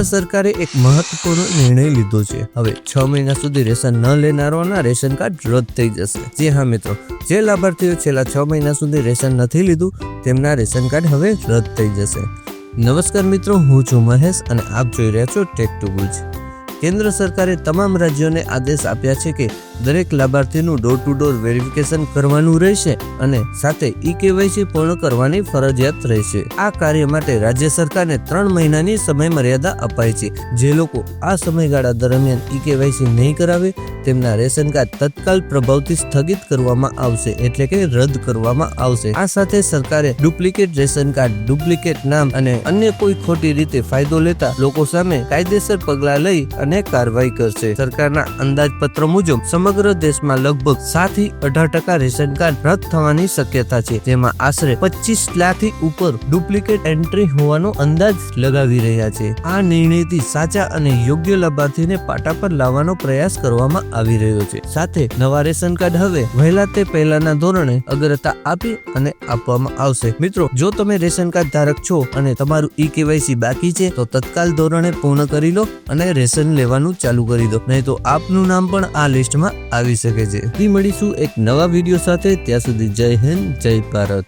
કેન્દ્ર સરકારે એક મહત્વપૂર્ણ નિર્ણય લીધો છે. હવે છ મહિના સુધી રેશન ન લેનારોના રેશન કાર્ડ રદ થઈ જશે. જી હા, મિત્રો. જે લાભાર્થીઓ છેલ્લા છ મહિના સુધી રેશન નથી લીધું, તેમના રેશન કાર્ડ હવે રદ થઈ જશે. નમસ્કાર, મિત્રો. હું છું મહેશ અને આપ જોઈ રહ્યા છો ટેક ટુ ગુજ કેન્દ્ર સરકારે તમામ રાજ્યોને આદેશ આપ્યા છે કે દરેક લાભાર્થીનું ડોર ટુ ડોર વેરિફિકેશન કરવાનું રહેશે અને સાથે ઈ કેવાયસી પૂર્ણ કરવાની ફરજિયાત રહેશે. આ કાર્ય માટે રાજ્ય સરકારને ત્રણ મહિનાની સમય મર્યાદા અપાય છે. જે લોકો આ સમયગાળા દરમિયાન ઈ કેવાયસી નહીં કરાવે, તેમના રેશન કાર્ડ તત્કાલ પ્રભાવથી સ્થગિત કરવામાં આવશે એટલે કે રદ કરવામાં આવશે. આ સાથે સરકારે ડુપ્લિકેટ રેશન કાર્ડ, ડુપ્લિકેટ નામ અને અન્ય કોઈ ખોટી રીતે ફાયદો લેતા લોકો સામે કાયદેસર પગલાં લઈ અને કાર્યવાહી કરશે. સરકારના અંદાજપત્ર મુજબ, સમગ્ર દેશમાં લગભગ સાતથી અઢાર ટકા રેશન કાર્ડ રદ થવાની શક્યતા છે, જેમાં આશરે પચીસ લાખથી ઉપર ડુપ્લિકેટ એન્ટ્રી હોવાનો અંદાજ લગાવી રહ્યા છે. આ નિર્ણયથી સાચા અને યોગ્ય લાભાર્થીને પાટા પર લાવવાનો પ્રયાસ કરવામાં આવી રહ્યો છે. સાથે નવા રેશન કાર્ડ હવે વહેલા તે પહેલાના ધોરણે અગ્રતા આપી અને આપવામાં આવશે. મિત્રો, જો તમે રેશન કાર્ડ ધારક છો અને તમારું ઈ કેવાયસી બાકી છે, તો તત્કાલ ધોરણે પૂર્ણ કરી લો અને રેશન લેવાનું ચાલુ કરી દો. નહીં તો આપનું નામ પણ આ લિસ્ટમાં આવી શકે છે. મળીશું એક નવા વીડિયો સાથે. ત્યાં સુધી જય હિન્દ, જય ભારત.